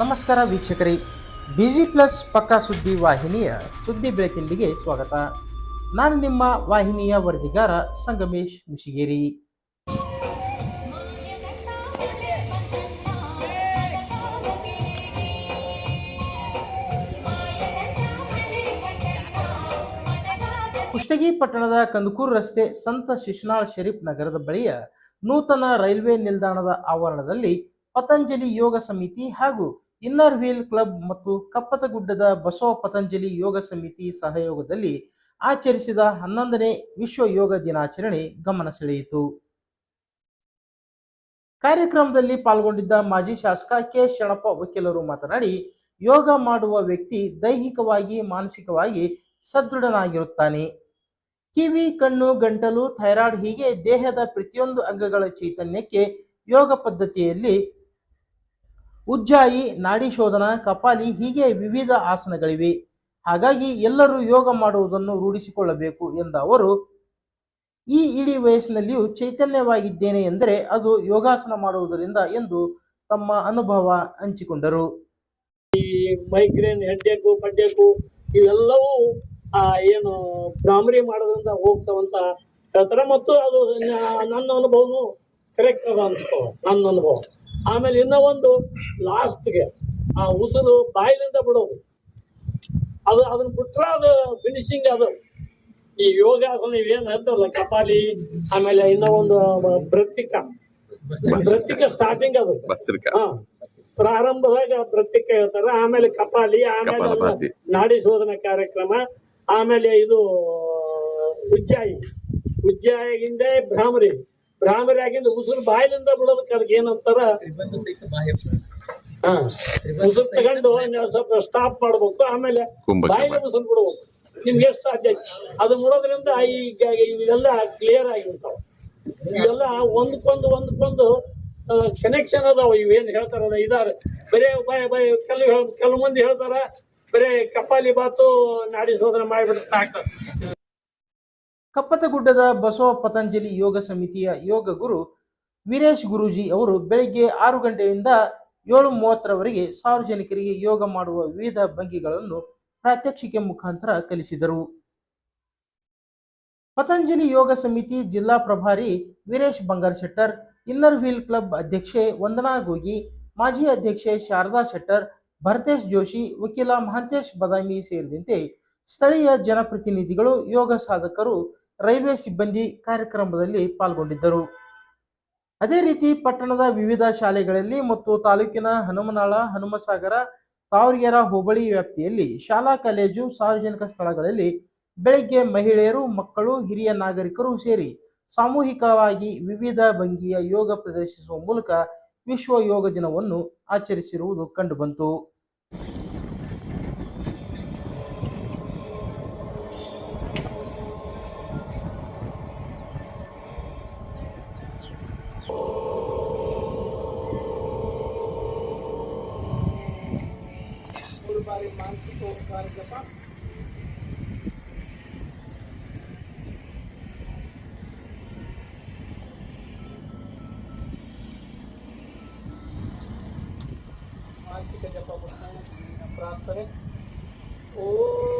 ನಮಸ್ಕಾರ ವೀಕ್ಷಕರಿ. Busy plus ಪಕ್ಕಾ ಸುದ್ದಿ ವಾಹಿನಿಯ ಸುದ್ದಿ ಬೆಳಕಿಂಡಿಗೆ ಸ್ವಾಗತ. ನಾನು ನಿಮ್ಮ ವಾಹಿನಿಯ ವರದಿಗಾರ ಸಂಗಮೇಶ್ ಮುಶಿಗೇರಿ ಕುಷ್ಟಗಿ ಪಟ್ಟಣದ ಕಂದಕೂರು ರಸ್ತೆ ಸಂತ ಶಿಶುನಾಳ್ ಶರೀಫ್ ನಗರದ ಬಳಿಯ ನೂತನ ರೈಲ್ವೆ ನಿಲ್ದಾಣದ ಆವರಣದಲ್ಲಿ ಪತಂಜಲಿ ಯೋಗ ಸಮಿತಿ ಹಾಗೂ ಇನ್ನರ್ ವೀಲ್ ಕ್ಲಬ್ ಮತ್ತು ಕಪ್ಪತಗುಡ್ಡದ ಬಸವ ಪತಂಜಲಿ ಯೋಗ ಸಮಿತಿ ಸಹಯೋಗದಲ್ಲಿ ಆಚರಿಸಿದ ಹನ್ನೊಂದನೇ ವಿಶ್ವ ಯೋಗ ದಿನಾಚರಣೆ ಗಮನ ಸೆಳೆಯಿತು. ಕಾರ್ಯಕ್ರಮದಲ್ಲಿ ಪಾಲ್ಗೊಂಡಿದ್ದ ಮಾಜಿ ಶಾಸಕ ಕೆ ಶರಣಪ್ಪ ವಕೀಲರು ಮಾತನಾಡಿ, ಯೋಗ ಮಾಡುವ ವ್ಯಕ್ತಿ ದೈಹಿಕವಾಗಿ, ಮಾನಸಿಕವಾಗಿ ಸದೃಢನಾಗಿರುತ್ತಾನೆ. ಕಿವಿ, ಕಣ್ಣು, ಗಂಟಲು, ಥೈರಾಯ್ಡ್ ಹೀಗೆ ದೇಹದ ಪ್ರತಿಯೊಂದು ಅಂಗಗಳ ಚೈತನ್ಯಕ್ಕೆ ಯೋಗ ಪದ್ಧತಿಯಲ್ಲಿ ಉಜ್ಜಾಯಿ, ನಾಡಿ ಶೋಧನ, ಕಪಾಲಿ ಹೀಗೆ ವಿವಿಧ ಆಸನಗಳಿವೆ. ಹಾಗಾಗಿ ಎಲ್ಲರೂ ಯೋಗ ಮಾಡುವುದನ್ನು ರೂಢಿಸಿಕೊಳ್ಳಬೇಕು ಎಂದ ಅವರು, ಈ ಇಡೀ ವಯಸ್ಸಿನಲ್ಲಿಯೂ ಚೈತನ್ಯವಾಗಿದ್ದೇನೆ ಎಂದರೆ ಅದು ಯೋಗಾಸನ ಮಾಡುವುದರಿಂದ ಎಂದು ತಮ್ಮ ಅನುಭವ ಹಂಚಿಕೊಂಡರು. ಈ ಮೈಗ್ರೇನ್, ಹೆಡ್ಡೇಕು, ಪಡ್ಡೇಕು ಇವೆಲ್ಲವೂ, ಆ, ಏನು ಭ್ರಾಮರಿ ಮಾಡೋದ್ರಿಂದ ಹೋಗ್ತಾವಂತ ಹೇಳ್ತಾರೆ. ಮತ್ತು ಅದು ನನ್ನ ಅನುಭವನು ಕರೆಕ್ಟ್ ಅದ ನನ್ನ ಅನುಭವ. ಆಮೇಲೆ ಇನ್ನೂ ಒಂದು ಲಾಸ್ಟ್ಗೆ ಆ ಉಸಿರು ಬಾಯಿಲಿಂದ ಬಿಡೋದು ಅದು ಅದನ್ನ ಬಿಟ್ರೆ ಅದು ಫಿನಿಶಿಂಗ್ ಅದು. ಈ ಯೋಗಾಸನ ಇವೇನು ಹೇಳ್ತಾವಲ್ಲ ಕಪಾಲಿ ಆಮೇಲೆ ಇನ್ನೂ ಒಂದು ಭೃತ್ತಿಕ ಭೃತ್ತಿಕ ಸ್ಟಾರ್ಟಿಂಗ್ ಅದು. ಹಾ. ಪ್ರಾರಂಭದಾಗ ಭೃತ್ತಿಕ ಹೇಳ್ತಾರ ಆಮೇಲೆ ಕಪಾಲಿ ಆಮೇಲೆ ನಾಡಿ ಶೋಧನೆ ಕಾರ್ಯಕ್ರಮ ಆಮೇಲೆ ಇದು ಉಜ್ಜಾಯಿ. ಉಜ್ಜಾಯಿಗಿಂದ ಭ್ರಾಮರಿ ಭ್ರಾಮರಿ ಆಗಿಂದ ಉಸಿರು ಬಾಯಿಲಿಂದ ಬಿಡೋದಕ್ಕೆ ಅದಕ್ಕೆ ಏನಂತಾರ? ಹಾ. ಉಸಿರು ತಗೊಂಡು ಸ್ವಲ್ಪ ಸ್ಟಾಪ್ ಮಾಡ್ಬೇಕು ಆಮೇಲೆ ಬಾಯಿಲಿ. ಉಸಿರು ಬಿಡ್ಬೇಕು ನಿಮ್ಗೆ ಎಷ್ಟು ಸಾಧ್ಯ? ಐತಿ. ಅದು ಬಿಡೋದ್ರಿಂದ ಈಗ ಇವೆಲ್ಲ ಕ್ಲಿಯರ್ ಆಗಿರ್ತಾವ. ಇವೆಲ್ಲ ಒಂದಕ್ಕೊಂದು ಒಂದಕ್ಕೊಂದು ಕನೆಕ್ಷನ್ ಅದಾವ. ಇವೇನ್ ಹೇಳ್ತಾರಲ್ಲ ಇದಾರೆ. ಬರೇ ಬಾಯ್ ಬಾಯ್ ಕೆಲವು ಕೆಲವು ಮಂದಿ ಹೇಳ್ತಾರ ಬರೇ ಕಪಾಲಿ ಬಾತು ನಾಡಿ ಶೋಧನೆ ಮಾಡಿಬಿಟ್ಟು ಸಾಕು. ಕಪ್ಪತಗುಡ್ಡದ ಬಸವ ಪತಂಜಲಿ ಯೋಗ ಸಮಿತಿಯ ಯೋಗ ಗುರು ವೀರೇಶ್ ಗುರೂಜಿ ಅವರು ಬೆಳಿಗ್ಗೆ ಆರು ಗಂಟೆಯಿಂದ ಏಳು ಮೂವತ್ತರವರೆಗೆ ಸಾರ್ವಜನಿಕರಿಗೆ ಯೋಗ ಮಾಡುವ ವಿವಿಧ ಭಂಗಿಗಳನ್ನು ಪ್ರಾತ್ಯಕ್ಷಿಕೆ ಮುಖಾಂತರ ಕಲಿಸಿದರು. ಪತಂಜಲಿ ಯೋಗ ಸಮಿತಿ ಜಿಲ್ಲಾ ಪ್ರಭಾರಿ Veeresh Bangar Shettar, inner wheel club ಅಧ್ಯಕ್ಷೆ ವಂದನಾ ಗೋಗಿ, ಮಾಜಿ ಅಧ್ಯಕ್ಷೆ ಶಾರದಾ ಶೆಟ್ಟರ್, ಭರತೇಶ್ ಜೋಶಿ, ವಕೀಲ ಮಹಾಂತೇಶ್ ಬದಾಮಿ ಸೇರಿದಂತೆ ಸ್ಥಳೀಯ ಜನಪ್ರತಿನಿಧಿಗಳು ಯೋಗ ಸಾಧಕರು ರೈಲ್ವೆ ಸಿಬ್ಬಂದಿ ಕಾರ್ಯಕ್ರಮದಲ್ಲಿ ಪಾಲ್ಗೊಂಡಿದ್ದರು. ಅದೇ ರೀತಿ ಪಟ್ಟಣದ ವಿವಿಧ ಶಾಲೆಗಳಲ್ಲಿ ಮತ್ತು ತಾಲೂಕಿನ ಹನುಮನಾಳ, ಹನುಮಸಾಗರ ತಾವರಿಗೆರ ಹೋಬಳಿ ವ್ಯಾಪ್ತಿಯಲ್ಲಿ ಶಾಲಾ, ಕಾಲೇಜು, ಸಾರ್ವಜನಿಕ ಸ್ಥಳಗಳಲ್ಲಿ ಬೆಳಗ್ಗೆ ಮಹಿಳೆಯರು, ಮಕ್ಕಳು, ಹಿರಿಯ ನಾಗರಿಕರು ಸೇರಿ ಸಾಮೂಹಿಕವಾಗಿ ವಿವಿಧ ಭಂಗಿಯ ಯೋಗ ಪ್ರದರ್ಶಿಸುವ ಮೂಲಕ ವಿಶ್ವ ಯೋಗ ದಿನವನ್ನು ಆಚರಿಸಿರುವುದು ಕಂಡುಬಂತು. far as the प्राप्त करें ओ